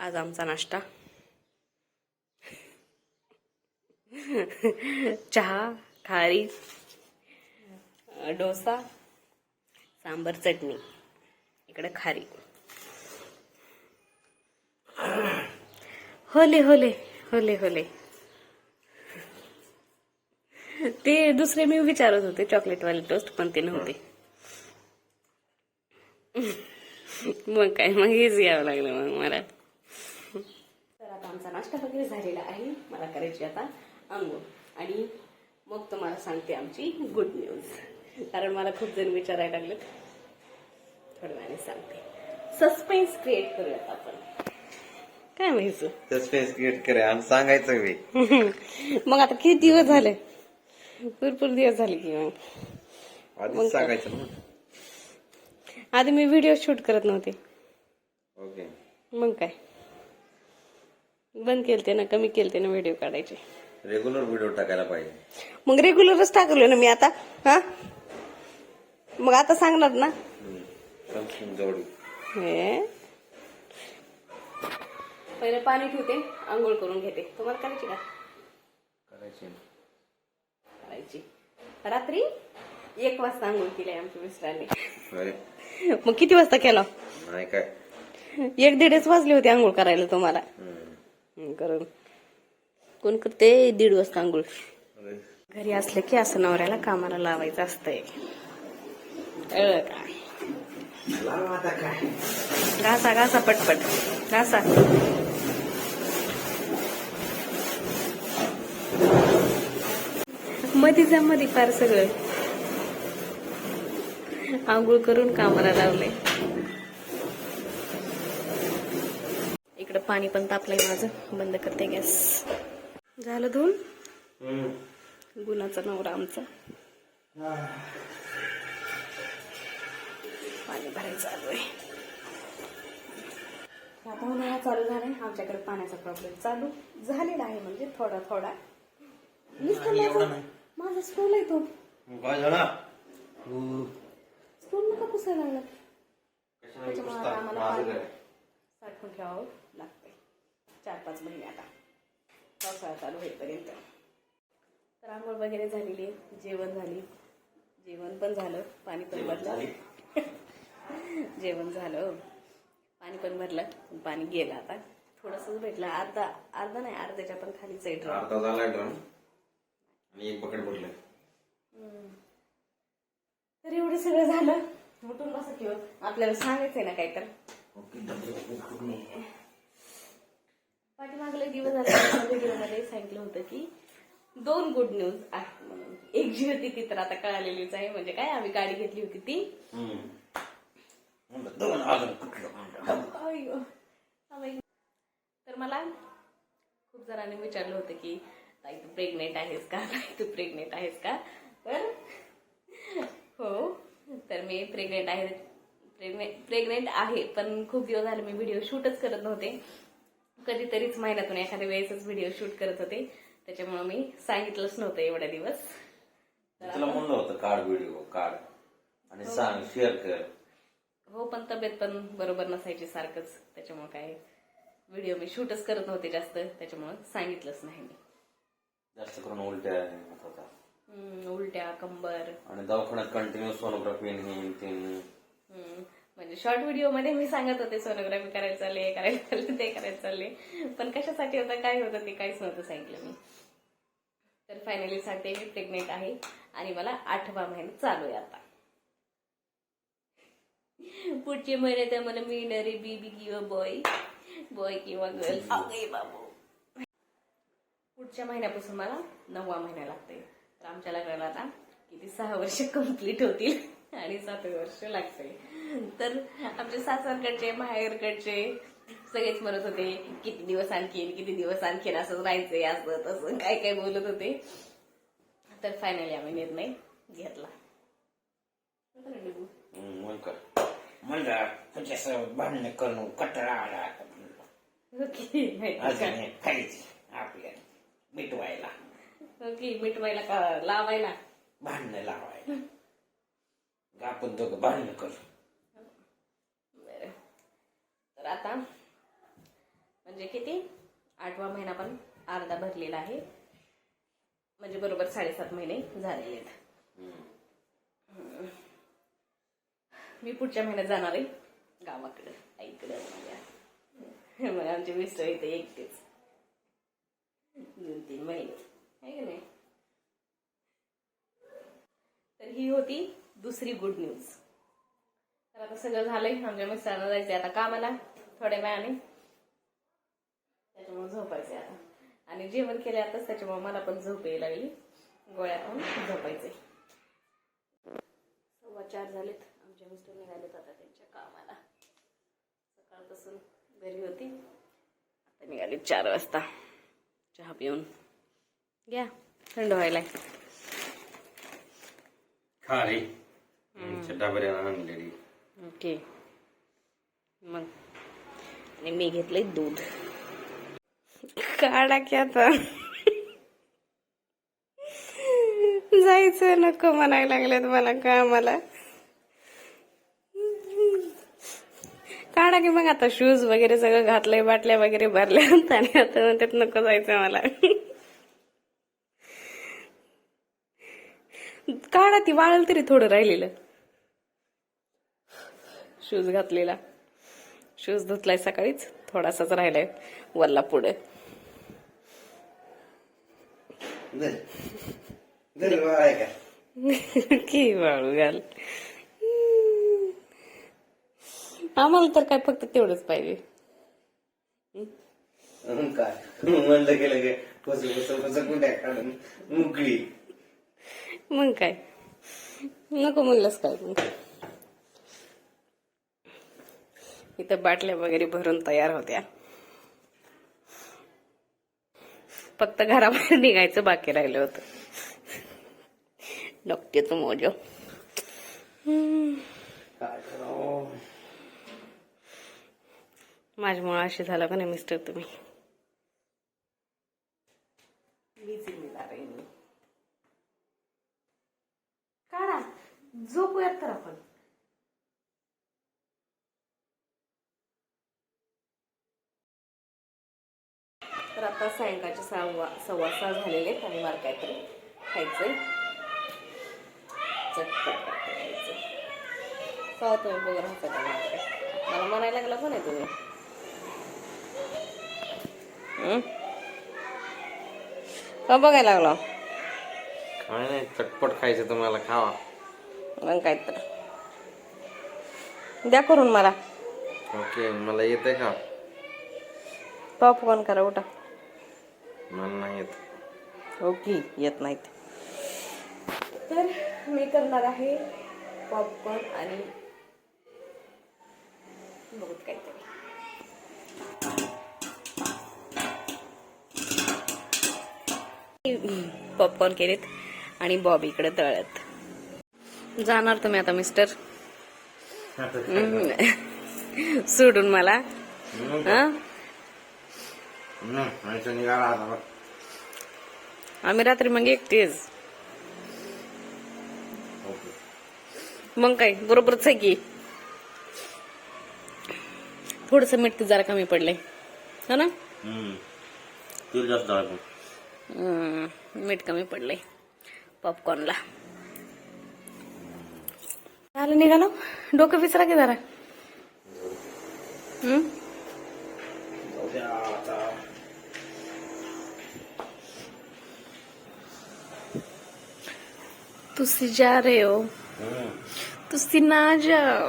आज आमचा नाश्ता. चहा खारी डोसा सांबर चटणी. इकडे खारी. होले होले होले होले. ते दुसरे मी विचारत होते चॉकलेटवाले टोस्ट पण ते नव्हते. मग काय मग हेच यावं लागलं मग मला. आमचा नाश्ता वगैरे झालेला आहे. मला करायची आता आंघोळ. आणि मग तुम्हाला सांगते आमची गुड न्यूज कारण मला खूप जण विचारायला लागले थोड्या वेळाने सांगते. सस्पेन्स क्रिएट करूयात आपण. काय माहिती सस्पेन्स क्रिएट करे आणि सांगायचं मी मग आता किती दिवस झाले? भरपूर दिवस झाले की मग. आधीच सांगायचं ना. आधी मी व्हिडिओ शूट करत नव्हते. ओके मग काय? बंद केलते ना कमी केलते ना व्हिडिओ काढायचे. रेग्युलर व्हिडिओ टाकायला पाहिजे. मग रेग्युलरच टाकलो ना मी आता हा? मग आता सांगणार ना? हे. पहिले पाणी ठेवते आंघोळ करून घेते. तुम्हाला करायची का? करायचे. करायची. रात्री एक वाजता आंघोळ केली आमच्या मिस्टरांनी. अरे मग किती वाजता केला? नाही काय. एक दीडच वाजले होते आंघोळ करायला तुम्हाला. हम्म. कारण करून कोण करते? दीड वाजता आंघोळ. घरी असलं की असं नवऱ्याला कामाला लावायचं असतंय. घासा घासा पटपट. घासा. मधी जा मधी फार सगळं. आंघोळ करून कामाला लावले इकडं पाणी पण तापलंय माझं. बंद करते गॅस. झालं धुवून. गुणाचा नवरा आमचा. पाणी भरायचं चालू आहे. आता उन्हाळा चालू झालाय. आमच्याकडे पाण्याचा प्रॉब्लेम चालू झालेला आहे म्हणजे थोडा थोडा. माझं स्टोल आहे तो. काय झाला? स्टोल नका पुसायला लागला. त्याच्यामुळे आम्हाला? साठवून ठेवावं लागतंय चार पाच महिने आता. पावसाळा चालू होईपर्यंत. तर आंघोळ वगैरे झालेली जेवण झाली. जेवण पण झालं. पाणी पण भरलं. जेवण झालं. पाणी पण भरलं. पाणी गेलं आता. थोडंसंच भेटलं. अर्धा अर्धा नाही अर्ध्याच्या पण खालीच आहे ड्रम अर्धा ड्रम. आणि एक बकेट भरलं. तर एवढं सगळं झालं. उठून बसा किंवा आपल्याला सांगायचंय ना काय तर पाठीमागले दिवस व्हिडिओमध्ये सांगितलं होतं की दोन गुड न्यूज आहेत म्हणून. एक जी होती ती तर आता कळालेलीच आहे म्हणजे काय आम्ही गाडी घेतली होती ती. तर मला खूप जणांनी विचारलं होतं की ताई तू प्रेग्नेंट आहेस का? ताई तू प्रेग्नेंट आहेस का? तर हो. तर मी प्रेग्नेंट आहे प्रेग्नेंट आहे पण खूप दिवस झाले मी व्हिडिओ शूटच करत नव्हते. कधीतरीच महिन्यातून एखाद्या वेळेसच व्हिडिओ शूट करत होते. त्याच्यामुळे मी सांगितलंच नव्हतं एवढ्या दिवस. तुला म्हणलं होतं काढ व्हिडिओ काढ. आणि सांग शेअर कर. हो पण तब्येत पण बरोबर नसायची सारखंच. त्याच्यामुळे काय व्हिडिओ मी शूटच करत नव्हते जास्त. त्याच्यामुळे सांगितलंच नाही मी. जास्त करून उलट्या होत होता. हम्म, उलट्या कंबर. आणि दवाखान्यात कंटिन्यू सोनोग्राफी हे ते हम्म, म्हणजे शॉर्ट व्हिडिओमध्ये मी सांगत होते सोनोग्राफी करायला चालले हे करायला चालले ते करायला चालले. पण कशासाठी होतं काय होतं ते काहीच नव्हतं सांगितलं मी. तर फायनली सांगते मी प्रेग्नेंट आहे आणि मला आठवा महिना चालू आहे आता. पुढचे महिने तर मला मिळणार आहे बेबी किंवा बॉय बॉय किंवा गर्ल बाबू. पुढच्या महिन्यापासून मला नववा महिना लागते तर आमच्या लग्नाला आता किती सहा वर्ष कंप्लीट होतील. आणि सातवे वर्ष लागते. तर आमचे सासरकडचे माहेरकडचे सगळेच म्हणत होते किती दिवस आणखीन किती दिवस आणखीन असं राहायचंय असं तसं काय काय बोलत होते. तर फायनली आम्ही निर्णय घेतला. भांडण आला. आपल्या मिटवायला. ओके मिटवायला का लावायला? भांडणं लावायला. आपण दोघं भांडणं करू. बरं. तर आता म्हणजे किती? आठवा महिना पण अर्धा भरलेला आहे. म्हणजे बरोबर साडेसात महिने झालेले आहेत. मी पुढच्या महिन्यात जाणार आहे गावाकडे आईकडे. माझ्या मग आमचे मिस्टर इथे एकटेच. दोन तीन महिने. आहे की नाही? तर ही होती दुसरी गुड न्यूज तर आता सगळं झालंय आमच्या मिस्टरांना जायचंय आता कामाला थोड्या वेळाने. त्याच्यामुळे झोपायचंय आता. आणि जेवण केले आताच त्याच्यामुळे मला पण झोप यायला लागली. गोळ्या पण झोपायचंय. सव्वा चार झालेत. आमच्या मिस्टर निघालेत आता त्यांच्या कामाला. सकाळपासून घरी होती. आता निघाले चार वाजता. चहा पिऊन. घ्या थंड व्हायला खा रे. आणलेली ओके. मग. आणि मी घेतलंय दूध. काढा की आता. जायचं नको म्हणायला लागलेत मला कामाला. काढा की मग आता शूज वगैरे सगळं घातलंय बाटल्या वगैरे भरल्या आणि आता म्हणतात नको जायचं मला. काढा ती वाळल तरी थोडं राहिलेलं. शूज घातलेला. शूज धुतलाय सकाळीच थोडासाच राहिलाय वल्ला पुढे. का? की वाळू घाल. आम्हाला तर काय फक्त तेवढंच पाहिजे. म्हणलं गेलं की मग काय? नको म्हणलंच काय मग इथं बाटल्या वगैरे भरून तयार होत्या. फक्त घराबाहेर निघायचं बाकी राहिलं होतं. डॉक्टर तू मोजो. काय करावं माझ्यामुळे असे झालं का नाही मिस्टर तुम्ही जिम्मेदार आहे मी काढा झोपूयात तर आपण. तर आता सायंकाळचे सव्वा सव्वा सहा झालेले आहेत आणि मला काहीतरी खायचंय. चटपट खायचं का तुम्ही बघून हसत मला म्हणायला लागला पण आहे तुम्ही? का बघायला लागला? काय नाही चटपट खायचं तुम्हाला खावा. मग काय तर. द्या करून मला. ओके मला येते का? पॉपकॉर्न करा उठा. मला नाही येत. ओके येत नाहीत. तर मी करणार आहे पॉपकॉर्न आणि बघत काहीतरी पॉपकॉर्न केलेत आणि बॉब इकडे तळत. जाणार तुम्ही आता मिस्टर. सोडून मला. हं? आम्ही रात्री मग एकटेच. मग काय? बरोबरच आहे की? थोडस मीठ जरा कमी पडलंय. हो ना? मीठ कमी पडलंय. पॉपकॉर्नला झालं निघालो. डोकं विसरा की जरा? तुसी जा रहे हो. तुसी ना जाओ.